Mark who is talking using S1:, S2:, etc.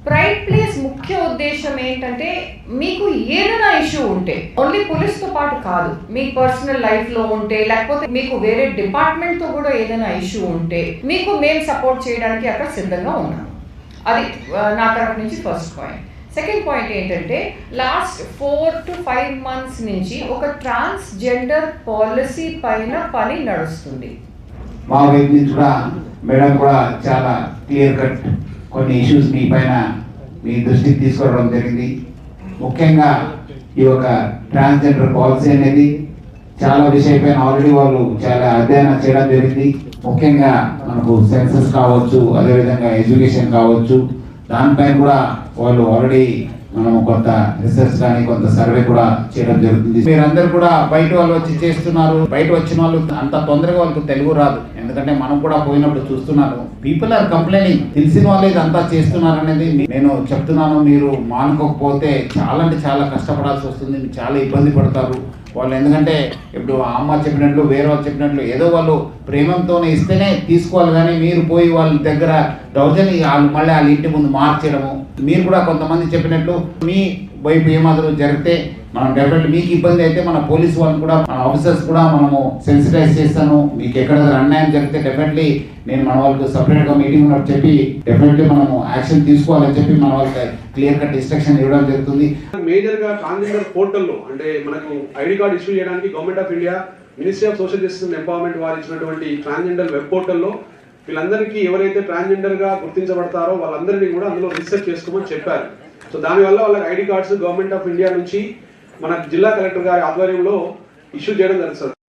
S1: Pride place ముఖ్య ఉద్దేశం ఏంటంటే మీకు ఏదైనా ఇష్యూ ఉంటే ఓన్లీ పోలీస్తో పాటు కాదు మీ పర్సనల్ లైఫ్లో ఉంటే లేకపోతే మీకు వేరే డిపార్ట్మెంట్తో కూడా ఏదైనా ఇష్యూ ఉంటే మీకు మేము సపోర్ట్ చేయడానికి అక్కడ సిద్ధంగా ఉన్నాము అది నా తరఫు నుంచి ఫస్ట్ పాయింట్ సెకండ్ పాయింట్ ఏంటంటే last four to five months నుంచి ఒక ట్రాన్స్జెండర్ పాలసీ పైన పని నడుస్తుంది.
S2: మా వైపు నుంచి కూడా మేడం కూడా చాలా క్లియర్ కట్ కొన్ని ఇష్యూస్ మీ పైన మీ దృష్టికి తీసుకురావడం జరిగింది. ముఖ్యంగా ఈ యొక్క ట్రాన్స్జెండర్ పాలసీ అనేది చాలా విషయపైన ఆల్రెడీ వాళ్ళు చాలా అధ్యయనం చేయడం జరిగింది. ముఖ్యంగా మనకు సెన్సెస్ కావచ్చు అదేవిధంగా ఎడ్యుకేషన్ కావచ్చు. దానిపైన కూడా వాళ్ళు ఆల్రెడీ మనము కొంత రీసెర్చ్ కానీ కొంత సర్వే కూడా చేయడం జరుగుతుంది. మీరందరూ కూడా బయట వాళ్ళు వచ్చి చేస్తున్నారు. బయట వచ్చిన వాళ్ళు అంత తొందరగా వాళ్ళకి తెలుగు రాదు. ఎందుకంటే మనం కూడా పోయినప్పుడు చూస్తున్నారు. పీపుల్ ఆర్ కంప్లైనింగ్ తెలిసిన వాళ్ళు ఇదంతా చేస్తున్నారు అనేది నేను చెప్తున్నాను. మీరు మానుకోకపోతే చాలా అంటే చాలా కష్టపడాల్సి వస్తుంది. మీరు చాలా ఇబ్బంది పడతారు. వాళ్ళు ఎందుకంటే ఇప్పుడు ఆ అమ్మ చెప్పినట్లు వేరే వాళ్ళు చెప్పినట్లు ఏదో వాళ్ళు ప్రేమంతోనే ఇస్తేనే తీసుకోవాలి కానీ మీరు పోయి వాళ్ళ దగ్గర దౌర్జన్య వాళ్ళు మళ్ళీ వాళ్ళ ఇంటి ముందు మార్చడము మీరు కూడా కొంతమంది చెప్పినట్లు మీ వైపు ఏమాత్రం జరిగితే మనం డెఫినెట్ మీకు ఇబ్బంది అయితే మన పోలీస్ వాళ్ళు కూడా మన ఆఫీసర్స్ కూడా మనము సెన్సిటైజ్ చేస్తాను. మీకు ఎక్కడ అన్యాయం జరిగితే డెఫినెట్లీ నేను మన వాళ్ళకి సపరేట్గా మీటింగ్ ఉన్నట్టు చెప్పి డెఫినెట్లీ మనము యాక్షన్ తీసుకోవాలని చెప్పి మన వాళ్ళకి క్లియర్ కట్ ఇన్స్ట్రక్షన్ ఇవ్వడం జరుగుతుంది.
S3: మేజర్గా ట్రాన్స్జెండర్ పోర్టల్లో అంటే మనకు ఐడి కార్డ్ ఇష్యూ చేయడానికి government of India ministry of social justice empowerment వారు ఇచ్చినటువంటి ట్రాన్స్జెండర్ వెబ్ పోర్టల్లో వీళ్ళందరికీ ఎవరైతే ట్రాన్స్జెండర్గా గుర్తించబడతారో వాళ్ళందరినీ కూడా అందులో రీసెర్చ్ చేసుకోమని చెప్పారు. సో దానివల్ల వాళ్ళకి ID cards government of India నుంచి మన జిల్లా కలెక్టర్ గారి ఆధ్వర్యంలో ఇష్యూ చేయడం జరుగుతుంది